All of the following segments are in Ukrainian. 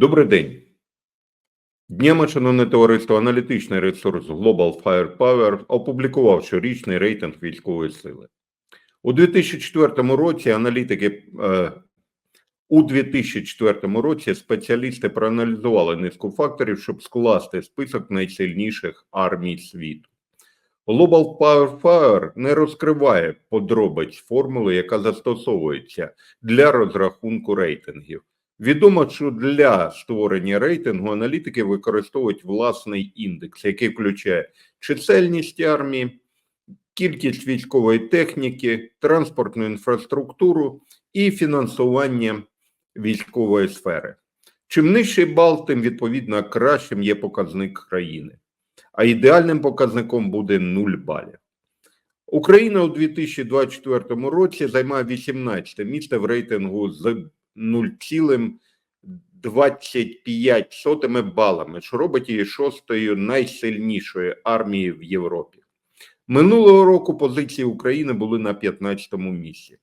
Добрий день. Днями, шановне товариство, аналітичний ресурс Global Firepower опублікував щорічний рейтинг військової сили. У 2004 році аналітики е, у 2004 році спеціалісти проаналізували низку факторів, щоб скласти список найсильніших армій світу. Global Firepower не розкриває подробиць формули, яка застосовується для розрахунку рейтингів. Відомо, що для створення рейтингу аналітики використовують власний індекс, який включає чисельність армії, кількість військової техніки, транспортну інфраструктуру і фінансування військової сфери. Чим нижчий бал, тим відповідно кращим є показник країни, а ідеальним показником буде 0 балів. Україна у 2024 році займає 18 місце в рейтингу з 0,25 балами, що робить її шостою найсильнішою армією в Європі. Минулого року позиції України були на 15-му місці,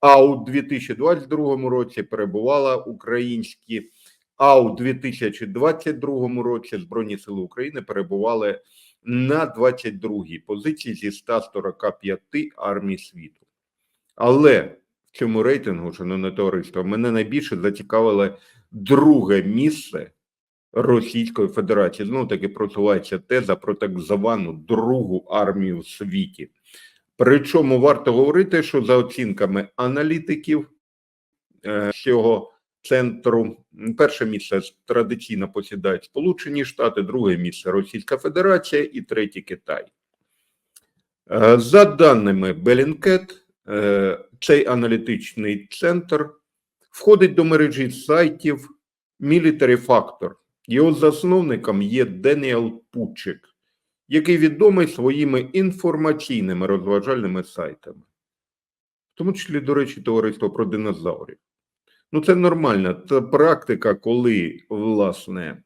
а у 2022 році перебувала українські, а у 2022 році Збройні Сили України перебували на 22-й позиції зі 145 армій світу. Але цьому рейтингу, шановне товариство, мене найбільше зацікавило друге місце Російської Федерації. Знову таки просувається теза про так звану другу армію в світі. Причому варто говорити, що за оцінками аналітиків е, цього центру, перше місце традиційно посідають Сполучені Штати, друге місце Російська Федерація і третє Китай. Е, За даними Белінкет, цей аналітичний центр входить до мережі сайтів Military Factor. Його засновником є Деніел Пучик, який відомий своїми інформаційними розважальними сайтами, в тому числі, до речі, товариство про динозаврів. Ну, це нормальна це практика, коли, власне,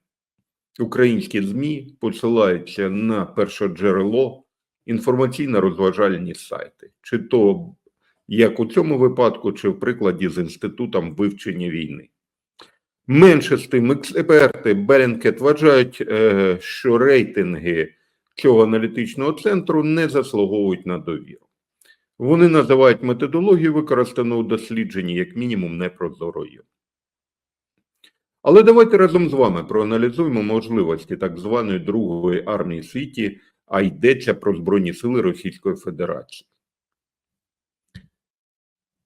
українські ЗМІ посилаються на першоджерело інформаційно-розважальні сайти, чи то як у цьому випадку, чи в прикладі з інститутом вивчення війни. Менше з тим, експерти Белінкет вважають, е, що рейтинги цього аналітичного центру не заслуговують на довіру. Вони називають методологію, використану у дослідженні, як мінімум, непрозорою. Але давайте разом з вами проаналізуємо можливості так званої Другої армії світі, а йдеться про Збройні Сили Російської Федерації.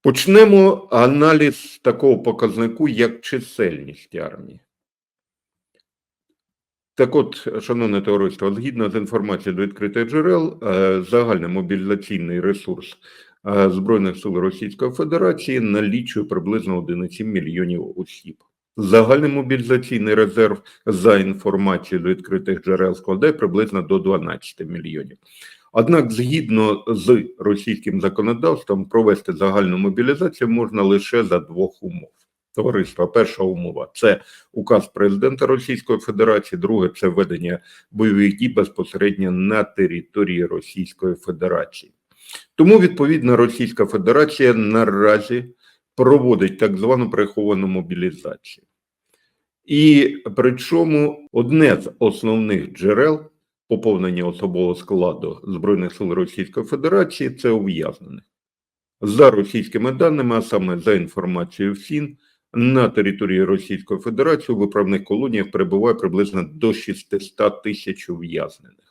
Почнемо аналіз такого показнику, як чисельність армії. Так от, шановне товариство, згідно з інформацією до відкритих джерел, е, загальний мобілізаційний ресурс е, Збройних сил Російської Федерації налічує приблизно 11 мільйонів осіб. Загальний мобілізаційний резерв за інформацією до відкритих джерел складає приблизно до 12 мільйонів. Однак, згідно з російським законодавством, провести загальну мобілізацію можна лише за двох умов. Товариство, перша умова це указ президента Російської Федерації, друге це введення бойових дій безпосередньо на території Російської Федерації. Тому, відповідно, Російська Федерація наразі проводить так звану приховану мобілізацію. І причому одне з основних джерел поповнення особового складу Збройних сил Російської Федерації це ув'язнених. За російськими даними, а саме за інформацією ФСІН, на території Російської Федерації у виправних колоніях перебуває приблизно до 600 тисяч ув'язнених.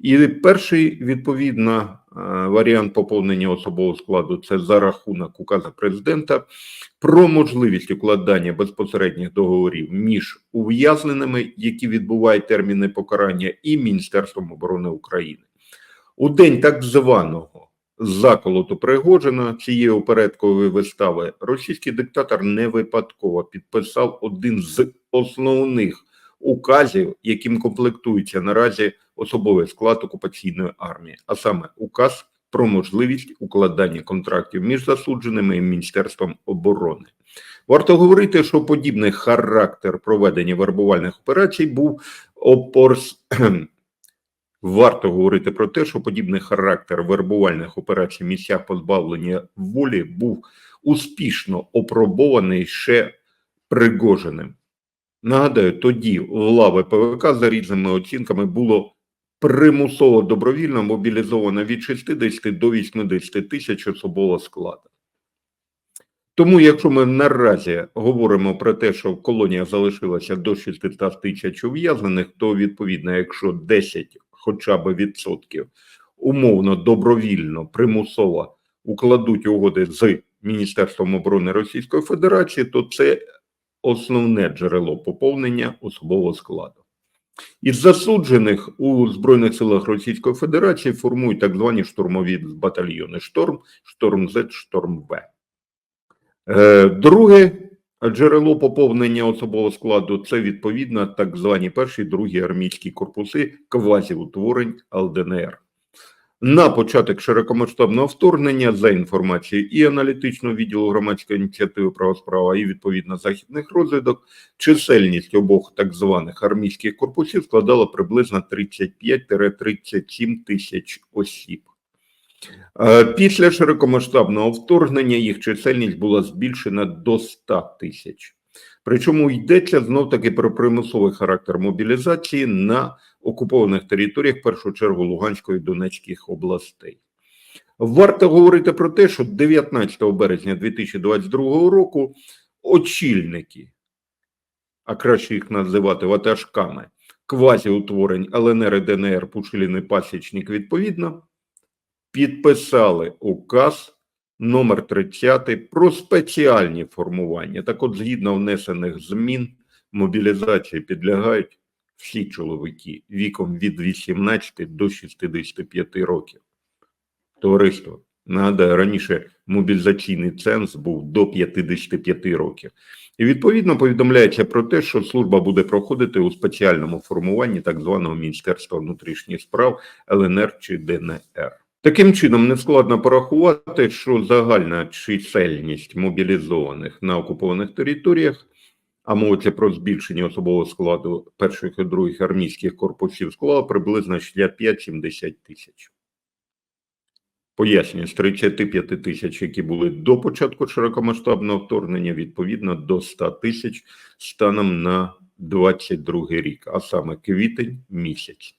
І перший відповідно е, варіант поповнення особового складу це за рахунок указу президента про можливість укладання безпосередніх договорів між ув'язненими, які відбувають терміни покарання, і Міністерством оборони України. У день так званого заколоту Пригожина цієї опередкової вистави російський диктатор не випадково підписав один з основних указів, яким комплектується наразі особовий склад окупаційної армії, а саме указ про можливість укладання контрактів між засудженими і Міністерством оборони. Варто говорити, що подібний характер проведення вербувальних операцій був опорс. Варто говорити про те, що подібний характер вербувальних операцій в місцях позбавлення волі був успішно опробований ще Пригожиним. Нагадаю, тоді лави ПВК за різними оцінками було примусово добровільно мобілізовано від 60 до 80 тисяч особового складу. Тому, якщо ми наразі говоримо про те, що в колоніях залишилося до 600 тисяч ув'язнених, то відповідно, якщо 10 хоча б відсотків умовно добровільно, примусово укладуть угоди з Міністерством оборони Російської Федерації, то це основне джерело поповнення особового складу. Із засуджених у Збройних силах Російської Федерації формують так звані штурмові батальйони Шторм, Шторм З, Шторм В. Е, Друге джерело поповнення особового складу це відповідно так звані перші, другі армійські корпуси квазіутворень ЛДНР. На початок широкомасштабного вторгнення за інформацією і аналітичного відділу громадської ініціативи права справа і відповідно західних розвідок, чисельність обох так званих армійських корпусів складала приблизно 35-37 тисяч осіб. Е, Після широкомасштабного вторгнення їх чисельність була збільшена до 100 тисяч. Причому йдеться знов таки про примусовий характер мобілізації на окупованих територіях, в першу чергу Луганської і Донецьких областей. Варто говорити про те, що 19 березня 2022 року очільники, а краще їх називати ватажками, квазіутворень ЛНР і ДНР Пушилін Пасічник відповідно, підписали указ номер 30 про спеціальні формування. Так от, згідно внесених змін, мобілізації підлягають всі чоловіки віком від 18 до 65 років. Товариство, нагадаю, раніше мобілізаційний ценз був до 55 років. І відповідно повідомляється про те, що служба буде проходити у спеціальному формуванні так званого Міністерства внутрішніх справ ЛНР чи ДНР. Таким чином, нескладно порахувати, що загальна чисельність мобілізованих на окупованих територіях, а мовиться про збільшення особового складу перших і других армійських корпусів, склала приблизно 65-70 тисяч. Пояснюю, з 35 тисяч, які були до початку широкомасштабного вторгнення, відповідно до 100 тисяч станом на 22 рік, а саме квітень місяць.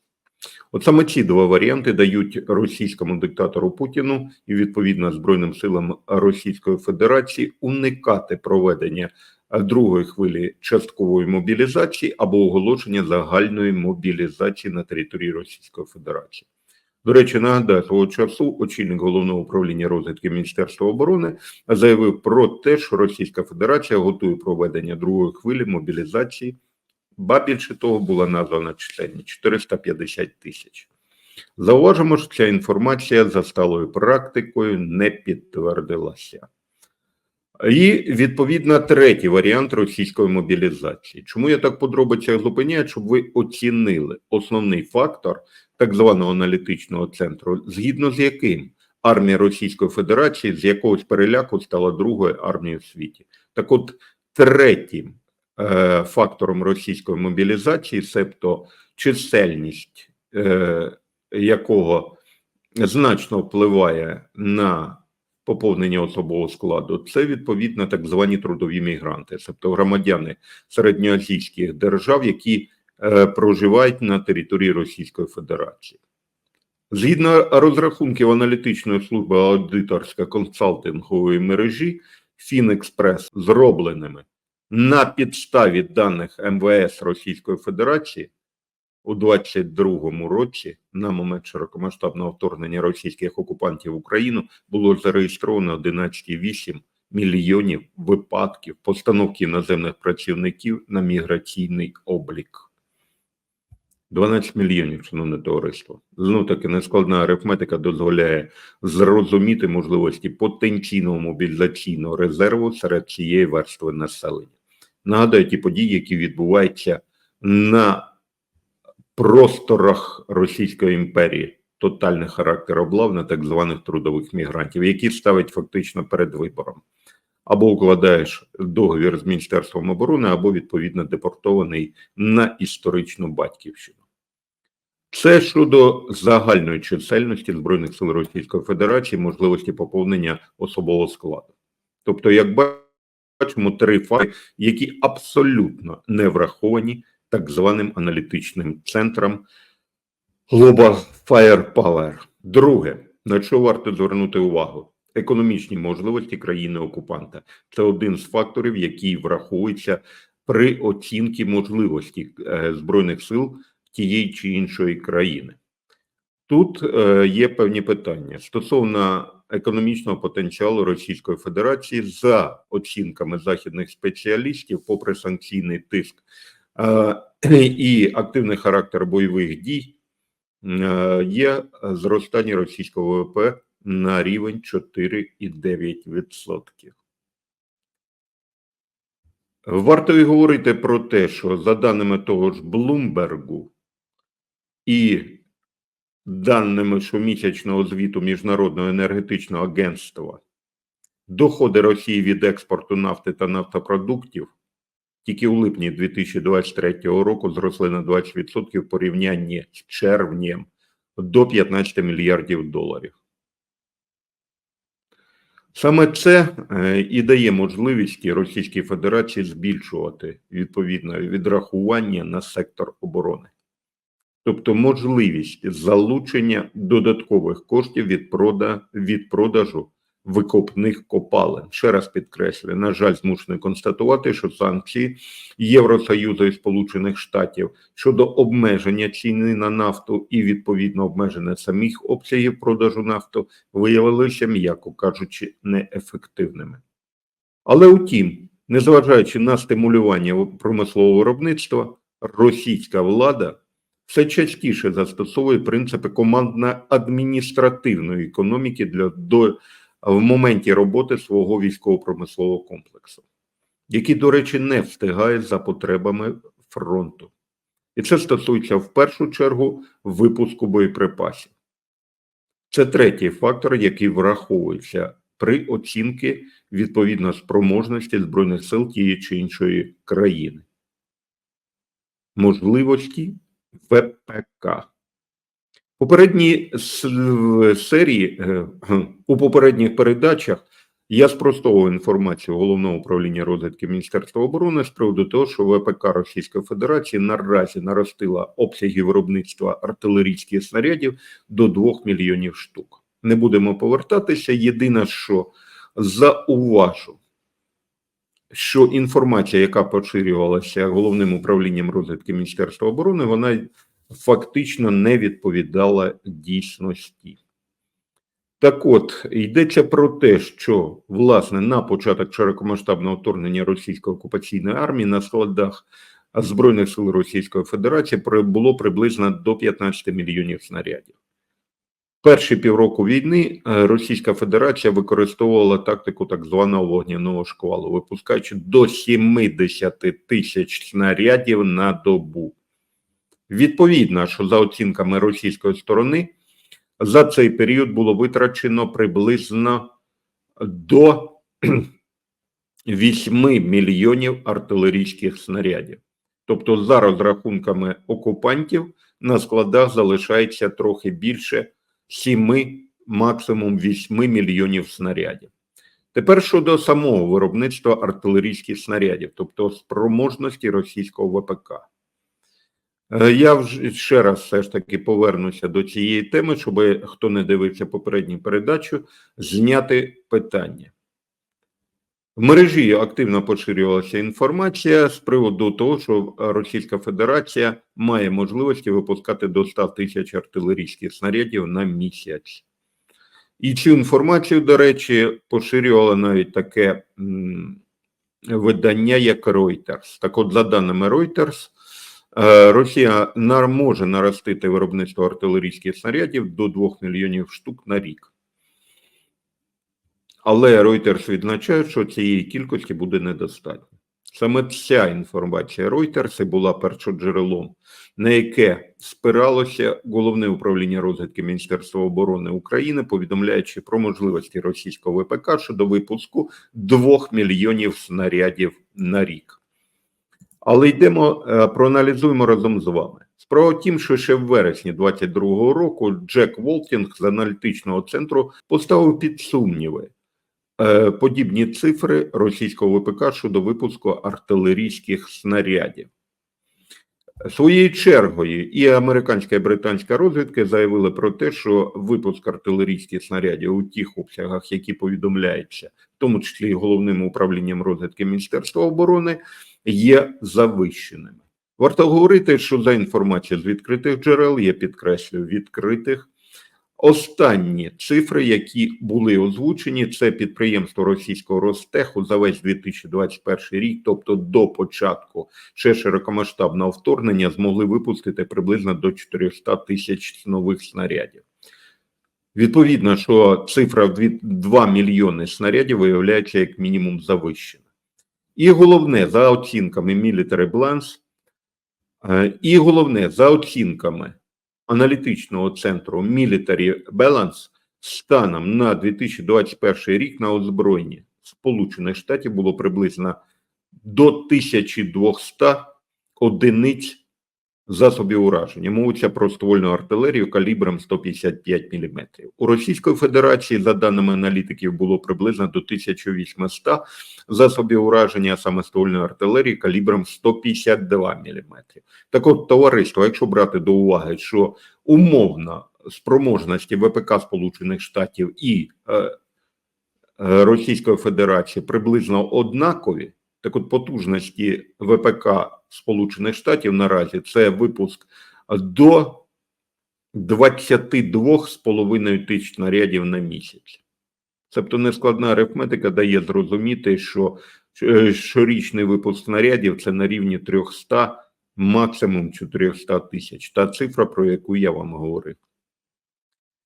От саме ці два варіанти дають російському диктатору Путіну і відповідно Збройним силам Російської Федерації уникати проведення другої хвилі часткової мобілізації або оголошення загальної мобілізації на території Російської Федерації. До речі, нагадаю, свого часу очільник головного управління розвідки Міністерства оборони заявив про те, що Російська Федерація готує проведення другої хвилі мобілізації ба більше того була названа чисельність 450 тисяч. Зауважимо, що ця інформація за сталою практикою не підтвердилася. І відповідно третій варіант російської мобілізації. Чому я так подробицях зупиняю, щоб ви оцінили основний фактор так званого аналітичного центру, згідно з яким армія Російської Федерації з якогось переляку стала другою армією в світі. Так от третім фактором російської мобілізації, себто чисельність е, якого значно впливає на поповнення особового складу, це відповідно так звані трудові мігранти, тобто громадяни середньоазійських держав, які е, проживають на території Російської Федерації. Згідно розрахунків аналітичної служби аудиторсько консалтингової мережі Фінекспрес, зробленими на підставі даних МВС Російської Федерації у 2022 році, на момент широкомасштабного вторгнення російських окупантів в Україну, було зареєстровано 11,8 мільйонів випадків постановки іноземних працівників на міграційний облік. 12 мільйонів, шановне товариство. Знов таки нескладна арифметика дозволяє зрозуміти можливості потенційного мобілізаційного резерву серед цієї верстви населення. Нагадаю ті події, які відбуваються на просторах Російської імперії, тотальний характер облав на так званих трудових мігрантів, які ставить фактично перед вибором. Або укладаєш договір з Міністерством оборони, або відповідно депортований на історичну батьківщину. Це щодо загальної чисельності Збройних сил Російської Федерації, можливості поповнення особового складу. Тобто, як бачите, бачимо три факти, які абсолютно не враховані так званим аналітичним центром Global Firepower. Друге, на що варто звернути увагу? Економічні можливості країни-окупанта це один з факторів, який враховується при оцінці можливості е, збройних сил тієї чи іншої країни. Тут е, є певні питання стосовно економічного потенціалу Російської Федерації за оцінками західних спеціалістів, попри санкційний тиск е, і активний характер бойових дій, е, є зростання російського ВВП на рівень 4,9%. Варто і говорити про те, що за даними того ж Блумбергу і даними щомісячного звіту Міжнародного енергетичного агентства, доходи Росії від експорту нафти та нафтопродуктів тільки у липні 2023 року зросли на 20% в порівнянні з червнем до 15 мільярдів доларів. Саме це е, і дає можливість Російській Федерації збільшувати відповідно відрахування на сектор оборони, тобто можливість залучення додаткових коштів від прода, від продажу викопних копалин. Ще раз підкреслюю, на жаль, змушений констатувати, що санкції Євросоюзу і Сполучених Штатів щодо обмеження ціни на нафту і відповідно обмеження самих обсягів продажу нафту виявилися, м'яко кажучи, неефективними. Але утім, незважаючи на стимулювання промислового виробництва, російська влада все частіше застосовує принципи командно-адміністративної економіки для до в моменті роботи свого військово-промислового комплексу, який, до речі, не встигає за потребами фронту. І це стосується в першу чергу випуску боєприпасів. Це третій фактор, який враховується при оцінці відповідно спроможності Збройних сил тієї чи іншої країни. Можливості ВПК. Попередні серії е, у попередніх передачах я спростовував інформацію головного управління розвідки Міністерства оборони з приводу того, що ВПК Російської Федерації наразі наростила обсяги виробництва артилерійських снарядів до 2 мільйонів штук. Не будемо повертатися. Єдине, що зауважу, що інформація, яка поширювалася головним управлінням розвідки Міністерства оборони, вона фактично не відповідала дійсності. Так от, йдеться про те, що власне на початок широкомасштабного вторгнення російської окупаційної армії на складах Збройних сил Російської Федерації було приблизно до 15 мільйонів снарядів. Перші півроку війни е, Російська Федерація використовувала тактику так званого вогняного шквалу, випускаючи до 70 тисяч снарядів на добу. Відповідно, що за оцінками російської сторони, за цей період було витрачено приблизно до 8 мільйонів артилерійських снарядів. Тобто, за розрахунками окупантів на складах залишається трохи більше 7, максимум 8 мільйонів снарядів. Тепер щодо самого виробництва артилерійських снарядів, тобто спроможності російського ВПК. Е, я вже ще раз все ж таки повернуся до цієї теми, щоб хто не дивився попередню передачу, зняти питання. В мережі активно поширювалася інформація з приводу того, що Російська Федерація має можливості випускати до 100 тисяч артилерійських снарядів на місяць. І цю інформацію, до речі, поширювало навіть таке видання, як Reuters. Так от, за даними Reuters, Е, Росія може наростити виробництво артилерійських снарядів до 2 мільйонів штук на рік. Але Reuters відзначає, що цієї кількості буде недостатньо. Саме ця інформація Reuters була першоджерелом, на яке спиралося головне управління розвідки Міністерства оборони України, повідомляючи про можливості російського ВПК щодо випуску 2 мільйонів снарядів на рік. Але йдемо, е, проаналізуємо разом з вами. Справа в тім, що ще в вересні 2022 року Джек Волтінг з аналітичного центру поставив під сумніви подібні цифри російського ВПК щодо випуску артилерійських снарядів. Своєю чергою і американська і британська розвідки заявили про те, що випуск артилерійських снарядів у тих обсягах, які повідомляються, в тому числі і головним управлінням розвідки Міністерства оборони, є завищеними. Варто говорити, що за інформацією з відкритих джерел, я підкреслюю, відкритих. Останні цифри, які були озвучені, це підприємство російського Ростеху за весь 2021 рік, тобто до початку ще широкомасштабного вторгнення, змогли випустити приблизно до 400 тисяч нових снарядів. Відповідно, що цифра в 2 мільйони снарядів виявляється як мінімум завищена. І головне, за оцінками Military Balance, е, і головне, за оцінками аналітичного центру Military Balance, станом на 2021 рік на озброєнні Сполучених Штатів було приблизно до 1200 одиниць засобів ураження. Мовиться про ствольну артилерію калібром 155 мм. У Російської Федерації, за даними аналітиків, було приблизно до 1800 засобів ураження, а саме ствольної артилерії калібром 152 мм. Так от, товариство, якщо брати до уваги, що умовно спроможності ВПК Сполучених Штатів і е, е, Російської Федерації приблизно однакові, так от потужності ВПК Сполучених Штатів наразі це випуск до 22,5 тисяч снарядів на місяць. Тобто нескладна арифметика дає зрозуміти, що е, щорічний випуск снарядів це на рівні 300, максимум 400 тисяч. Та цифра, про яку я вам говорив.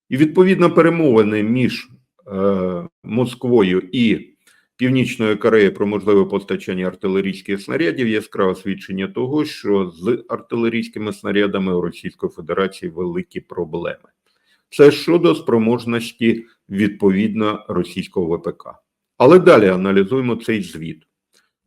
І відповідно перемовини між е, Москвою і Північної Кореї про можливе постачання артилерійських снарядів яскраве свідчення того, що з артилерійськими снарядами у Російської Федерації великі проблеми. Це щодо спроможності відповідно російського ВПК. Але далі аналізуємо цей звіт.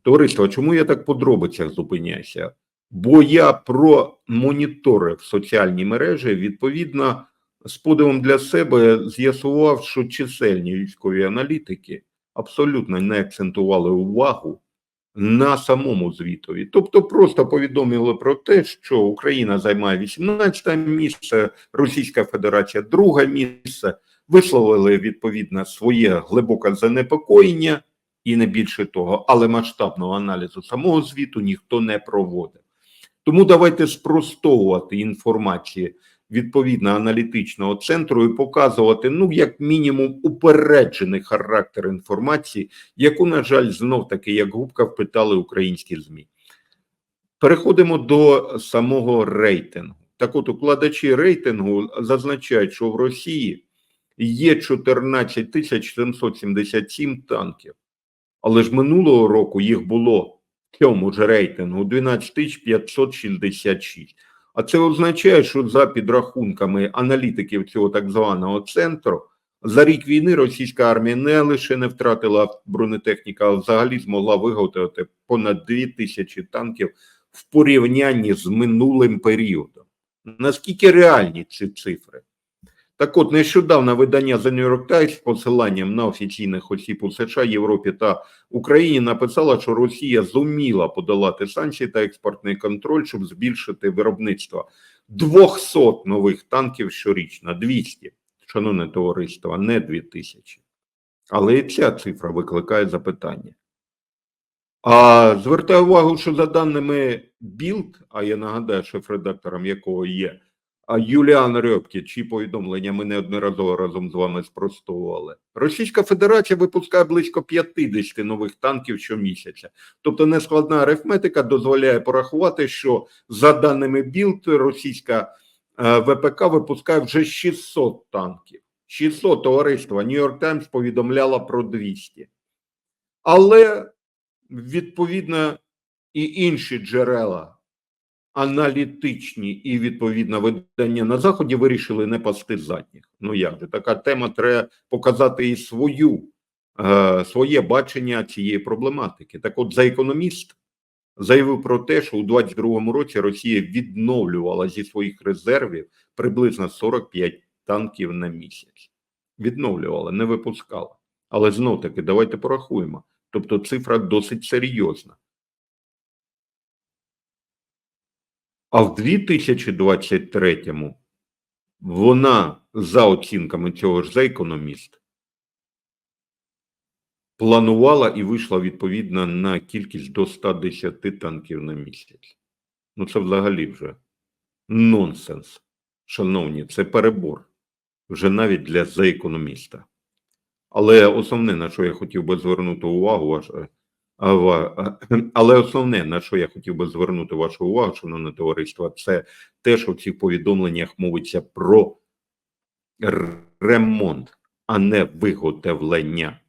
Товариство, чому я так подробицях зупиняюся? Бо я промоніторив соціальні мережі, відповідно, з подивом для себе з'ясував, що чисельні військові аналітики абсолютно не акцентували увагу на самому звітові. Тобто просто повідомили про те, що Україна займає 18 місце, Російська Федерація друге місце, висловили відповідно своє глибоке занепокоєння і не більше того, але масштабного аналізу самого звіту ніхто не проводив. Тому давайте спростовувати інформацію відповідно аналітичного центру і показувати, ну, як мінімум, упереджений характер інформації, яку, на жаль, знов таки, як губка впитали українські ЗМІ. Переходимо до самого рейтингу. Так от, укладачі рейтингу зазначають, що в Росії є 14 тисяч 777 танків, але ж минулого року їх було в цьому ж рейтингу 12 тисяч 566. А це означає, що за підрахунками аналітиків цього так званого центру, за рік війни російська армія не лише не втратила бронетехніку, а взагалі змогла виготовити понад 2 тисячі танків в порівнянні з минулим періодом. Наскільки реальні ці цифри? Так от, нещодавно видання The New York Times з посиланням на офіційних осіб у США, Європі та Україні написала, що Росія зуміла подолати санкції та експортний контроль, щоб збільшити виробництво 200 нових танків щорічно. 200, шановне товариство, не 2000. Але і ця цифра викликає запитання. А звертаю увагу, що за даними Білд, а я нагадаю, шеф-редактором якого є Юліан Рьопкі, чиї повідомлення ми неодноразово разом з вами спростовували. Російська Федерація випускає близько 50 нових танків щомісяця. Тобто нескладна арифметика дозволяє порахувати, що за даними Білд, російська е, ВПК випускає вже 600 танків. 600 товариства. Нью-Йорк Таймс повідомляла про 200. Але відповідно і інші джерела аналітичні і відповідно видання на заході вирішили не пасти задніх. Ну як же така тема треба показати і свою е, своє бачення цієї проблематики. Так, от за економіст заявив про те, що у 22-му році Росія відновлювала зі своїх резервів приблизно 45 танків на місяць. Відновлювала, не випускала. Але знов таки, давайте порахуємо. Тобто цифра досить серйозна. А в 2023-му вона, за оцінками цього ж за економіст, планувала і вийшла відповідно на кількість до 110 танків на місяць. Ну, це взагалі вже нонсенс. Шановні, це перебор вже навіть для за економіста. Але основне, на що я хотів би звернути увагу, ваш, е, а, ва- е, але основне, на що я хотів би звернути вашу увагу, шановне товариство, це те, що в цих повідомленнях мовиться про ремонт, а не виготовлення.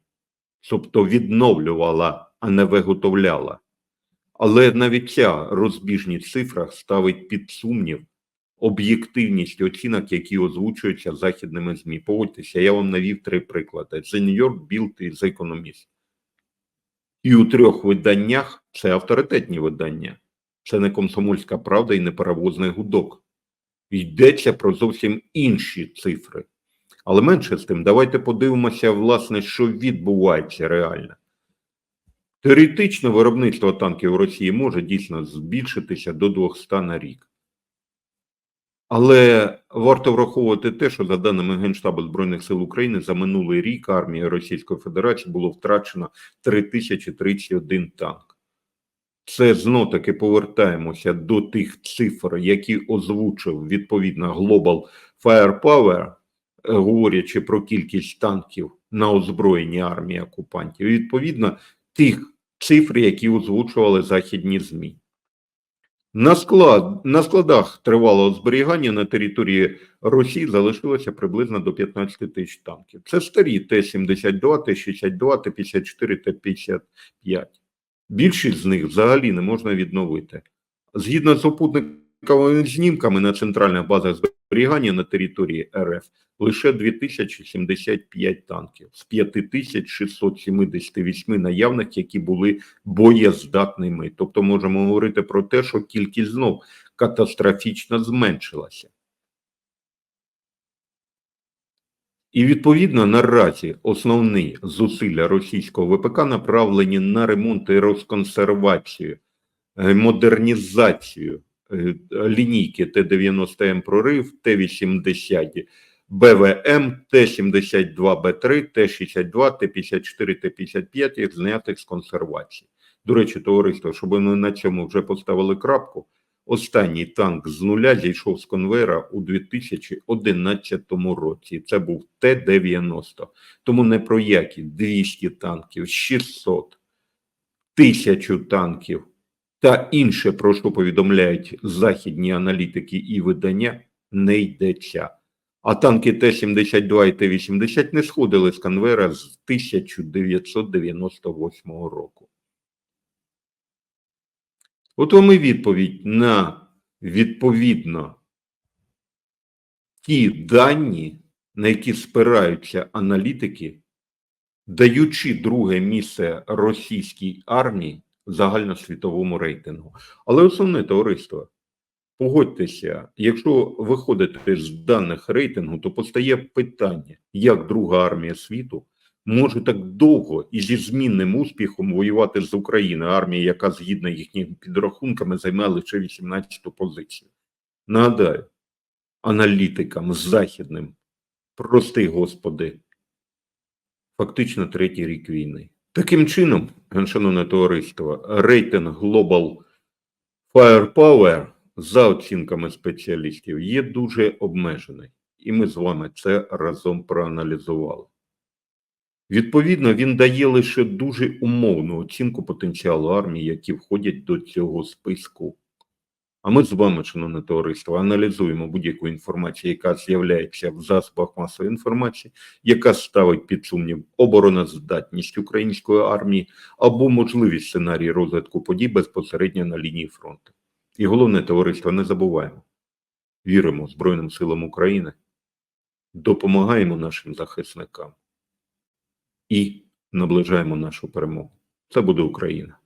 Тобто відновлювала, а не виготовляла. Але навіть ця розбіжність в цифрах ставить під сумнів об'єктивність оцінок, які озвучуються західними ЗМІ. Погодьтеся, я вам навів три приклади: The New York, Bild і The Economist. І у трьох виданнях це авторитетні видання, це не комсомольська правда і не паровозний гудок. Йдеться про зовсім інші цифри. Але менше з тим, давайте подивимося, власне, що відбувається реально. Теоретично виробництво танків в Росії може дійсно збільшитися до 200 на рік. Але варто враховувати те, що за даними Генштабу Збройних сил України за минулий рік армії Російської Федерації було втрачено 3031 танк. Це знов таки повертаємося до тих цифр, які озвучив відповідно Global Firepower, е, говорячи про кількість танків на озброєнні армії окупантів, відповідно тих цифр, які озвучували західні ЗМІ. На, склад, на складах тривалого зберігання на території Росії залишилося приблизно до 15 тисяч танків. Це старі Т-72, Т-62, Т-54, Т-55. Більшість з них взагалі не можна відновити. Згідно з супутниковими знімками на центральних базах зберігання на території РФ лише 2075 танків з 5678 наявних, які були боєздатними. Тобто можемо говорити про те, що кількість знов катастрофічно зменшилася. І відповідно наразі основні зусилля російського ВПК направлені на ремонт і розконсервацію, е, модернізацію лінійки Т-90М прорив, Т-80 БВМ, Т-72Б3, Т-62, Т-54, Т-55, знятих з консервації. До речі, товариство, щоб ми на цьому вже поставили крапку, останній танк з нуля зійшов з конвейера у 2011 році. Це був Т-90. Тому не про які 200 танків, 600, 1000 танків та інше, про що повідомляють західні аналітики і видання, не йдеться. А танки Т-72 і Т-80 не сходили з конвейера з 1998 року. От вам і відповідь на відповідно ті дані, на які спираються аналітики, даючи друге місце російській армії загальносвітовому рейтингу. Але основне товариство, погодьтеся, якщо виходити з даних рейтингу, то постає питання, як друга армія світу може так довго і зі змінним успіхом воювати з Україною, армія, яка згідно їхніми підрахунками займає лише 18-ту позицію. Нагадаю, аналітикам західним, прости господи, фактично третій рік війни. Таким чином, шановне товариство, рейтинг Global Firepower за оцінками спеціалістів є дуже обмежений, і ми з вами це разом проаналізували. Відповідно, він дає лише дуже умовну оцінку потенціалу армії, які входять до цього списку. А ми з вами, шановне товариство, аналізуємо будь-яку інформацію, яка з'являється в засобах масової інформації, яка ставить під сумнів обороноздатність української армії або можливість сценарії розвитку подій безпосередньо на лінії фронту. І головне товариство, не забуваємо, віримо Збройним силам України, допомагаємо нашим захисникам і наближаємо нашу перемогу. Це буде Україна.